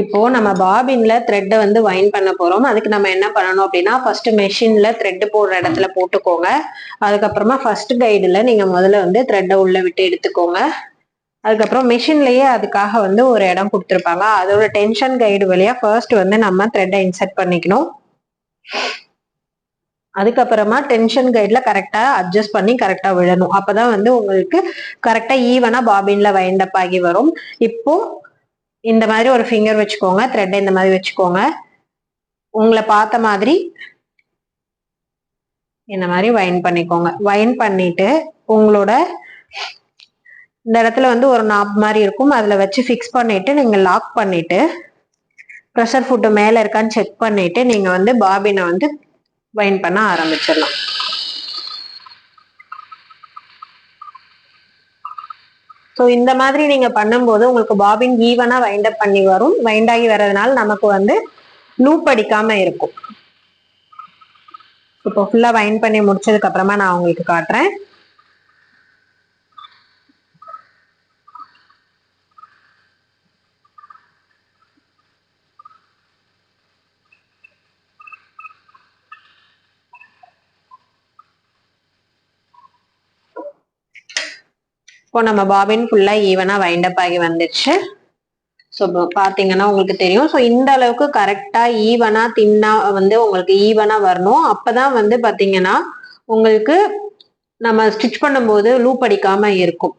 இப்போ நம்ம பாபின்ல த்ரெட்டை வந்து வைன் பண்ண போறோம். அதுக்கு நம்ம என்ன பண்ணணும் அப்படின்னா ஃபர்ஸ்ட் மெஷின்ல த்ரெட் போடுற இடத்துல போட்டுக்கோங்க. அதுக்கப்புறமா ஃபர்ஸ்ட் கைடுல நீங்க முதல்ல வந்து த்ரெட்டை உள்ள விட்டு எடுத்துக்கோங்க. அதுக்கப்புறம் மிஷின்லயே அதுக்காக வந்து ஒரு இடம் கொடுத்துருப்பாங்க. அதோட டென்ஷன் கைடு வழியா ஃபர்ஸ்ட் வந்து நம்ம த்ரெட்டை இன்சர்ட் பண்ணிக்கணும். அதுக்கப்புறமா டென்ஷன் கைட்ல கரெக்டா அட்ஜஸ்ட் பண்ணி கரெக்டா விழணும். அப்பதான் வந்து உங்களுக்கு கரெக்டா ஈவனா பாபின்ல வைண்டப் ஆகி வரும். இப்போ இந்த மாதிரி ஒரு ஃபிங்கர் வச்சுக்கோங்க த்ரெட்டை இந்த மாதிரி வச்சுக்கோங்க. உங்களை பார்த்த மாதிரி இந்த மாதிரி வைன் பண்ணிக்கோங்க. வைன் பண்ணிட்டு உங்களோட இந்த இடத்துல வந்து ஒரு நாப் மாதிரி இருக்கும். அதில் வச்சு ஃபிக்ஸ் பண்ணிட்டு நீங்கள் லாக் பண்ணிட்டு ப்ரெஷர் ஃபுட்டு மேலே இருக்கான்னு செக் பண்ணிட்டு நீங்கள் வந்து பாபினை வந்து வைன் பண்ண ஆரம்பிச்சிடலாம். ஸோ இந்த மாதிரி நீங்க பண்ணும்போது உங்களுக்கு பாபின் ஈவனா வைண்ட் அப் பண்ணி வரும். வைண்ட் ஆகி வர்றதுனால நமக்கு வந்து லூப் அடிக்காம இருக்கும். இப்போ ஃபுல்லா வைண்ட் பண்ணி முடிச்சதுக்கு அப்புறமா நான் உங்களுக்கு காட்டுறேன். இப்போ நம்ம பாபின் ஃபுல்லா ஈவனா வைண்டப் ஆகி வந்துடுச்சு ஸோ பார்த்தீங்கன்னா உங்களுக்கு தெரியும். ஸோ இந்த அளவுக்கு கரெக்டாக ஈவனாக தின்னா வந்து உங்களுக்கு ஈவனாக வரணும். அப்பதான் வந்து பார்த்தீங்கன்னா உங்களுக்கு நம்ம ஸ்டிச் பண்ணும்போது லூப் அடிக்காமல் இருக்கும்.